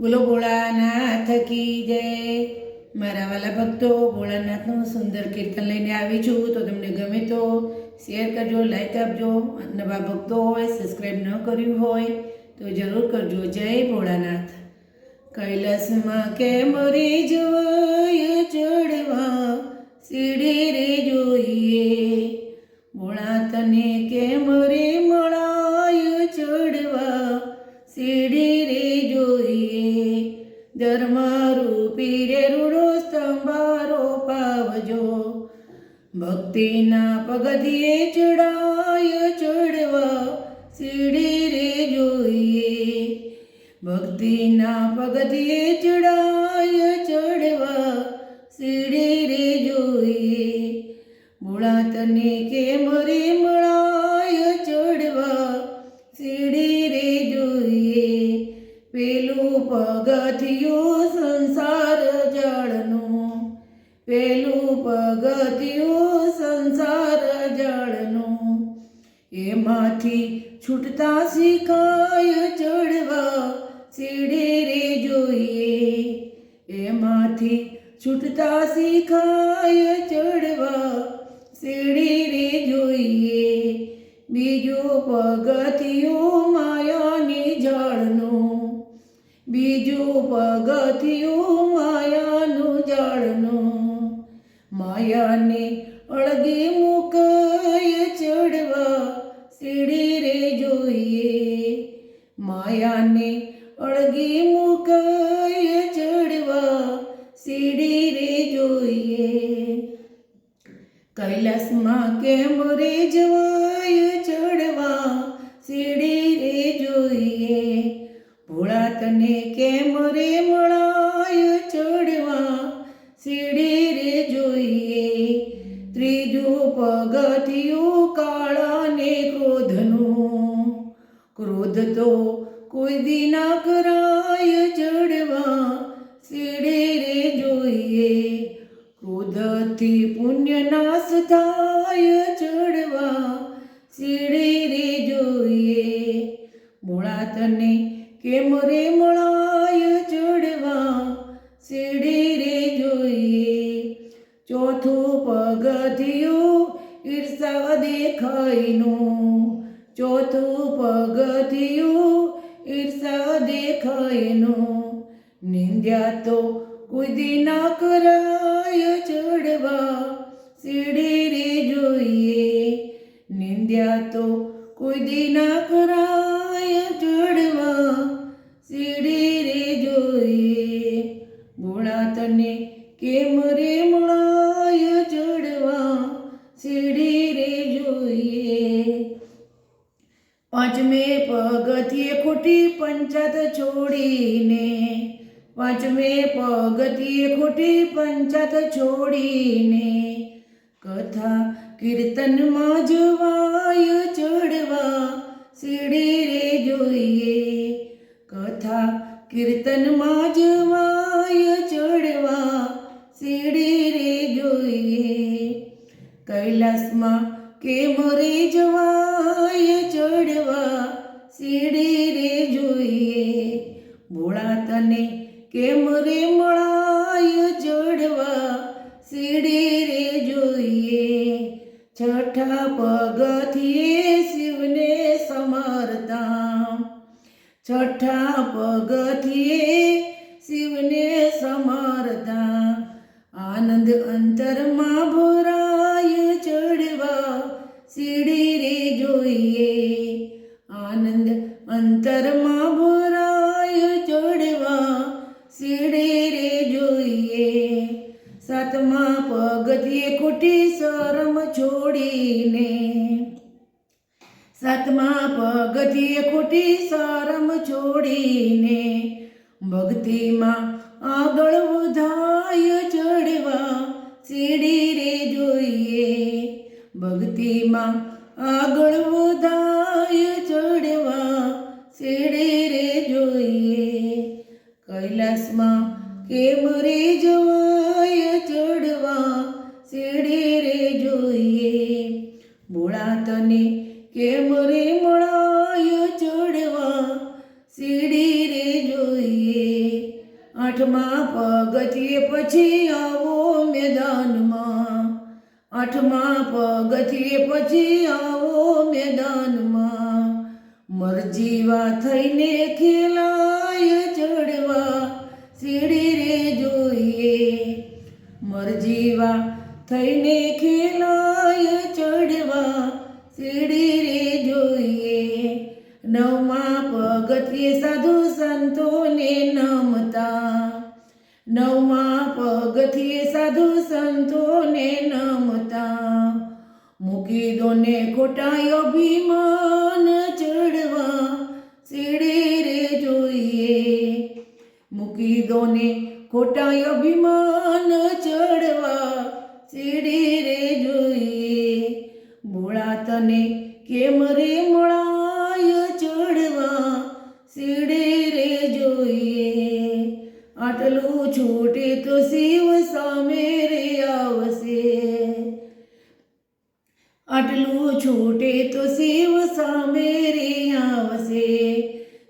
બોલો ભોળાનાથ કી જય. મારા વાલા ભક્તો, ભોળાનાથનું સુંદર કીર્તન લઈને આવી છું. તો તમને ગમે તો શેર કરજો લાઈક આપજો. નવા ભક્તો હોય સબસ્ક્રાઈબ ન કર્યું હોય, તો જરૂર કરજો. જય ભોળાનાથ. કૈલાસમાં કેમ રે જવાય ચડવા? સીડી રે જોઈએ. ભોળા તને કેમ રે મળાય ચડવા? સીડી રે ધર્મરૂપી રે રૂડો સ્તંભારો પાવજો ભક્તિના પગથિયે ચડાય ચડવા સીડી રે જોઈએ ભક્તિના પગથિયે ચડાય ચડવા સીડી રે જોઈએ મૂળાતને કે રે મળાય પગથિયું સંસાર જળનો એમાંથી છૂટતા શીખાય ચડવા સીડી રે જોઈએ. એમાંથી છૂટતા શીખાય ચડવા સીડી રે જોઈએ. બીજો પગથિયું માયાની જળનું બીજો પગથિયું અળગી મુકાય ચડવા, સીડી રે જોઈએ. માયાને અળગે મુકાય ચડવા, સીડી રે જોઈએ. કૈલાસમાં કેમ રે જવાય ચડવા, સીડી રે જોઈએ. ભોળા તને કેમ રે મળાય ચડવા, સીડી રે જોઈએ. ત્રીજું પગથિયું કાળાને ક્રોધનું. ક્રોધ તો કોઈ દિના કરાય ચડવા, સીડે રે જોઈએ. ક્રોધથી પુણ્ય નાશ થાય ચડવા, સીડે રે જોઈએ. મૂળા તને કેમ રે મળાય ચડવા, સીડી ચોથું પગથિયું ઈર્ષા દેખાયનું. ચોથું પગથિયું ઈર્ષા દેખાયનું. નિંદ્યા તો કોઈ દી ના કરાય ચડવા, સીડી રે જોઈએ. નિંદ્યા તો કોઈ દી ના કરાય ચડવા, સીડી રે જોઈએ. ગુણાતને તને કેમ રે પંચાત છોડીને, પાંચમે પગથિયે ખોટી પંચાત છોડીને, કથા કીર્તનમાં જવાય ચડવા સીડી રે જોઈએ. કથા કીર્તનમાં જવાય ચડવા સીડી રે જોઈએ. કૈલાસમાં કેમ રે જવાય ચડવા સીડી રે ભોળા તને કેમ રે મળાય ચડવા સીડી રે જોઈએ. છઠ્ઠા પગથી શિવને સમરતા છઠ્ઠા પગથી શિવને સમરતા આનંદ અંતરમાં ભરાય ચડવા. સીડી રે જોઈએ. આનંદ અંતરમાં ભરાય ચડવા સીડી રે જોઈએ. સાતમા પગથિયે ખોટી શરમ છોડીને. સાતમા પગથિયે ખોટી શરમ છોડીને. ભક્તિમાં આગળ વધાય ચડવા સીડી રે જોઈએ. ભક્તિમાં આગળ વધાય ચડવા સીડી રે જોઈએ. કૈલાસમાં કેમ રે જવાય ચડવા? સીડી રે જોઈએ. ભોળા તને કેમ રે મળાય ચડવા? સીડી રે જોઈએ. આઠમા પગથિયે પછી આવો મેદાનમાં. આઠમા પગથિયે પછી આવો મેદાનમાં. મરજીવા થઈને ખેલાય ચડવા, સીડી રે જોઈએ. મરજીવા થઈને ખેલાય ચડવા, સીડી રે જોઈએ. નવમા પગથિયે સાધુ સંતોને નમતા. નવમા પગથિયે સાધુ સંતોને નમતા. મૂકી દો ને ખોટા અભિમાન ચડવા સીડી રે જોઈએ. મૂકી દો ને ખોટા અભિમાન ચડવા સીડી રે જોઈએ. ભોળા તને કેમ રે મળાય ચડવા સીડી રે જોઈએ. આટલું છૂટે તો શિવ સામે રે આવશે. આટલું છૂટે તો શિવ સામે રે આવશે.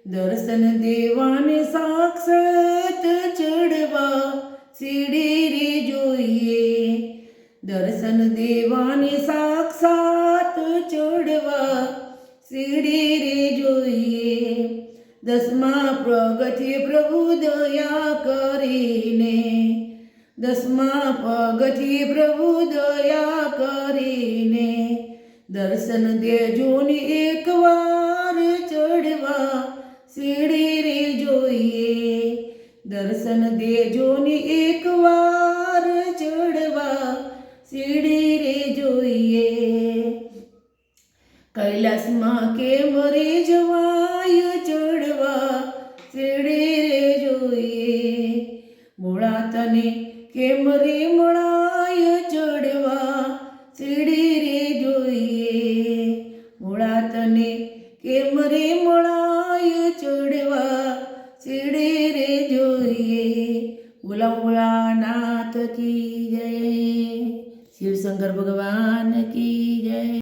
દર્શન દેવાને સાક્ષાત ચડવા સીડી રે જોઈએ. દર્શન દેવાને સાક્ષાત ચડવા સીડી રે જોઈએ. દસમા પ્રગતિ પ્રભુ દયા કરીને દસમા પગથી પ્રભુ દયા કરીને દર્શન દેજો ને એકવાર ચડવા સીડી રે જોઈએ. દર્શન દેજો ને એકવાર ચડવા સીડી રે જોઈએ. કૈલાસમાં કેમ રે જવાય ચડવા સીડી રે જોઈએ. મોળા તને કેમ રીમણાય ચડવા સીડી રે જોઈએ? મોળા તને કેમ રીમણાય ચડવા સીડી રે જોઈએ? બોલા બોલા નાથ કી જય. શિવશંકર ભગવાન કી જય.